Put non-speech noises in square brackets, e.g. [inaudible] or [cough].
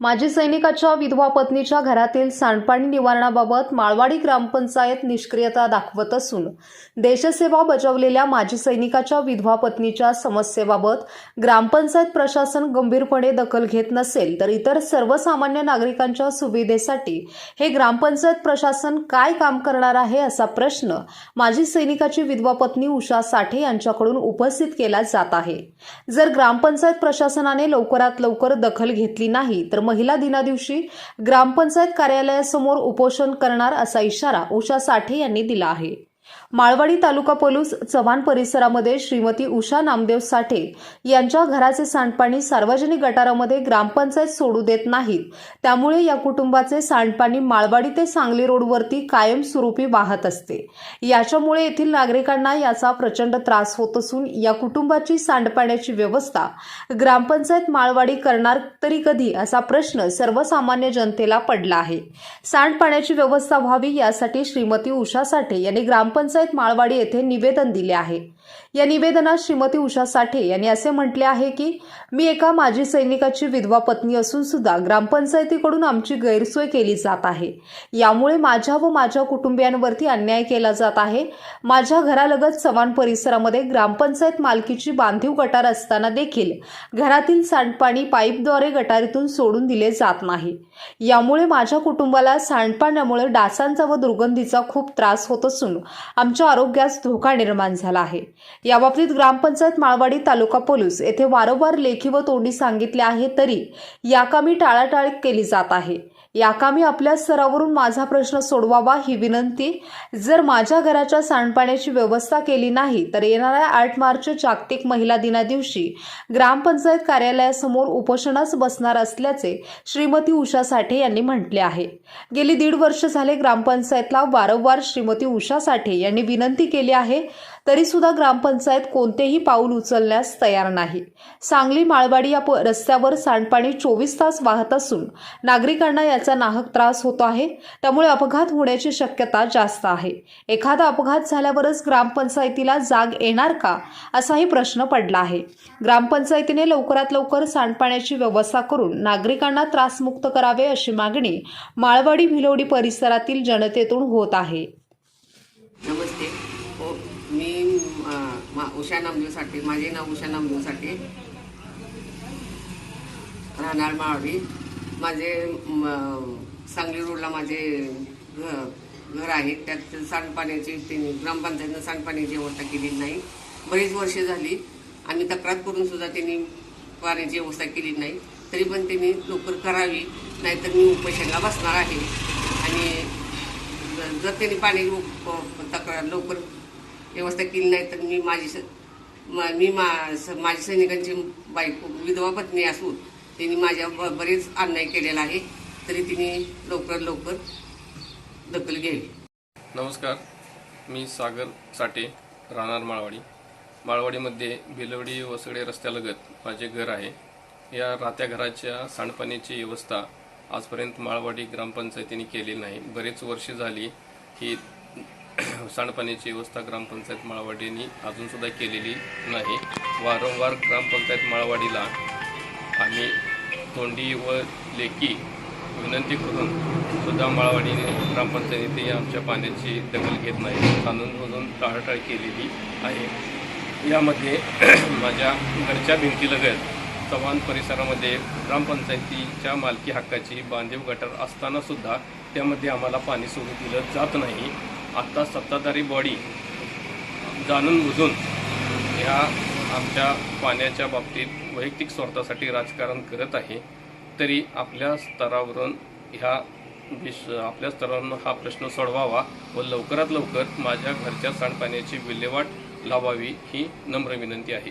माजी सैनिकाच्या विधवा पत्नीच्या घरातील सांडपाणी निवारणाबाबत माळवाडी ग्रामपंचायत निष्क्रियता दाखवत असून देशसेवा बजावलेल्या माजी सैनिकाच्या विधवा पत्नीच्या समस्येबाबत ग्रामपंचायत प्रशासन गंभीरपणे दखल घेत नसेल तर इतर सर्वसामान्य नागरिकांच्या सुविधेसाठी हे ग्रामपंचायत प्रशासन काय काम करणार आहे असा प्रश्न माजी सैनिकाची विधवा पत्नी उषा साठे यांच्याकडून उपस्थित केला जात आहे. जर ग्रामपंचायत प्रशासनाने लवकरात लवकर दखल घेतली नाही तर महिला दिनादिवशी ग्रामपंचायत कार्यालयासमोर उपोषण करणार असा इशारा उषा साठे यांनी दिला आहे. माळवाडी तालुका पोलीस चव्हाण परिसरामध्ये श्रीमती उषा नामदेव साठे यांच्या घराचे सांडपाणी सार्वजनिक गटारामध्ये ग्रामपंचायत सोडू देत नाहीत. त्यामुळे या कुटुंबाचे सांडपाणी माळवाडी ते सांगली रोडवरती कायमस्वरूपी वाहत असते. याच्यामुळे येथील नागरिकांना याचा प्रचंड त्रास होत असून या कुटुंबाची सांडपाण्याची व्यवस्था ग्रामपंचायत माळवाडी करणार तरी कधी असा प्रश्न सर्वसामान्य जनतेला पडला आहे. सांडपाण्याची व्यवस्था व्हावी यासाठी श्रीमती उषा साठे यांनी ग्रामपंचायत माळवाडी येथे निवेदन दिले आहे. या निवेदनात श्रीमती उषा साठे यांनी असे म्हटले आहे की मी एका माजी सैनिकाची विधवा पत्नी असून सुद्धा ग्रामपंचायतीकडून आमची गैरसोय केली जात आहे. यामुळे माझ्या व माझ्या कुटुंबियांवरती अन्याय केला जात आहे. माझ्या घरालगत चव्हाण परिसरामध्ये ग्रामपंचायत मालकीची बांधीव गटार असताना देखील घरातील सांडपाणी पाईपद्वारे गटारीतून सोडून दिले जात नाही. यामुळे माझ्या कुटुंबाला सांडपाण्यामुळे डासांचा व दुर्गंधीचा खूप त्रास होत असून आमच्या आरोग्यास धोका निर्माण झाला आहे. याबाबतीत ग्रामपंचायत माळवाडी तालुका पोलीस येथे वारंवार लेखी व तोंडी सांगितले आहे तरी याकामी टाळाटाळ केली जात आहे. याकामी आपल्या स्तरावरून माझा प्रश्न सोडवावा ही विनंती. जर माझ्या घराच्या सांडपाण्याची व्यवस्था केली नाही तर येणाऱ्या आठ मार्च जागतिक महिला दिना दिवशी ग्रामपंचायत कार्यालयासमोर उपोषणास बसणार असल्याचे श्रीमती उषा साठे यांनी म्हटले आहे. गेली दीड वर्ष झाले ग्रामपंचायतला वारंवार श्रीमती उषा साठे यांनी विनंती केली आहे तरी सुद्धा ग्रामपंचायत कोणतेही पाऊल उचलण्यास तयार नाही. सांगली माळवाडी या रस्त्यावर सांडपाणी चोवीस तास वाहत असून नागरिकांना याचा नाहक त्रास होतो आहे. त्यामुळे अपघात होण्याची शक्यता जास्त आहे. एखादा अपघात झाल्यावरच ग्रामपंचायतीला जाग येणार का असाही प्रश्न पडला आहे. ग्रामपंचायतीने लवकरात लवकर सांडपाण्याची व्यवस्था करून नागरिकांना त्रासमुक्त करावे अशी मागणी माळवाडी भिलवडी परिसरातील जनतेतून होत आहे नमस्ते हो मी अं, मा- उषा नामदेवसाठी माझे नाव उषा नामदेवसाठी राहणार माळवी. माझे सांगली रोडला माझे घर घर आहे. त्यात सांडपाण्याची त्यांनी ग्रामपंचायतनं सांडपाण्याची व्यवस्था केलेली नाही. बरीच वर्षे झाली. आम्ही तक्रार करून सुद्धा त्यांनी पाण्याची व्यवस्था केली नाही. तरी पण त्यांनी लवकर करावी नाहीतर मी उपोषणाला बसणार आहे. आणि जर- त्यांनी पाणी तक्रार लवकर व्यवस्था केली नाही तर मी माझी स- मी मा स- माझी सैनिकांची बायको विधवा पत्नी असून त्यांनी माझ्या बरेच अन्याय केलेला आहे. तरी तिने लवकर लवकर दखल घ्यावी. नमस्कार. मी सागर साठे राहणार माळवाडी. माळवाडीमध्ये बिलवडी वसडे रस्त्यालगत माझे घर आहे. या राहत्या घराच्या सांडपाण्याची व्यवस्था आजपर्यंत माळवाडी ग्रामपंचायतीने केलेली नाही. बरेच वर्षे झाली ही सांडपाण्याची व्यवस्था ग्रामपंचायत माळवाडीने अजूनसुद्धा केलेली नाही. वारंवार ग्रामपंचायत माळवाडीला आम्ही तोंडी व लेखी विनंती करून सुद्धा माळवाडीने ग्रामपंचायतीने आमच्या पाण्याची दखल घेत नाही. कानूनमधून टाळाटाळ केलेली आहे. यामध्ये [clears throat] माझ्या घरच्या भिंतीलगत चव्हाण परिसरामध्ये ग्रामपंचायतीच्या मालकी हक्काची बांधीव गटार असतानासुद्धा त्यामध्ये आम्हाला पाणी सोडू दिलं जात नाही. आत्ता सत्ताधारी बॉडी जाणून बुजून ह्या आमच्या पाण्याच्या बाबतीत वैयक्तिक स्वार्थासाठी राजकारण करत आहे तरी आपल्या स्तरावरून ह्या विश आपल्या स्तरावरून हा प्रश्न सोडवावा व लवकरात लवकर माझ्या घरच्या सांडपाण्याची विल्हेवाट लावावी ही नम्र विनंती आहे.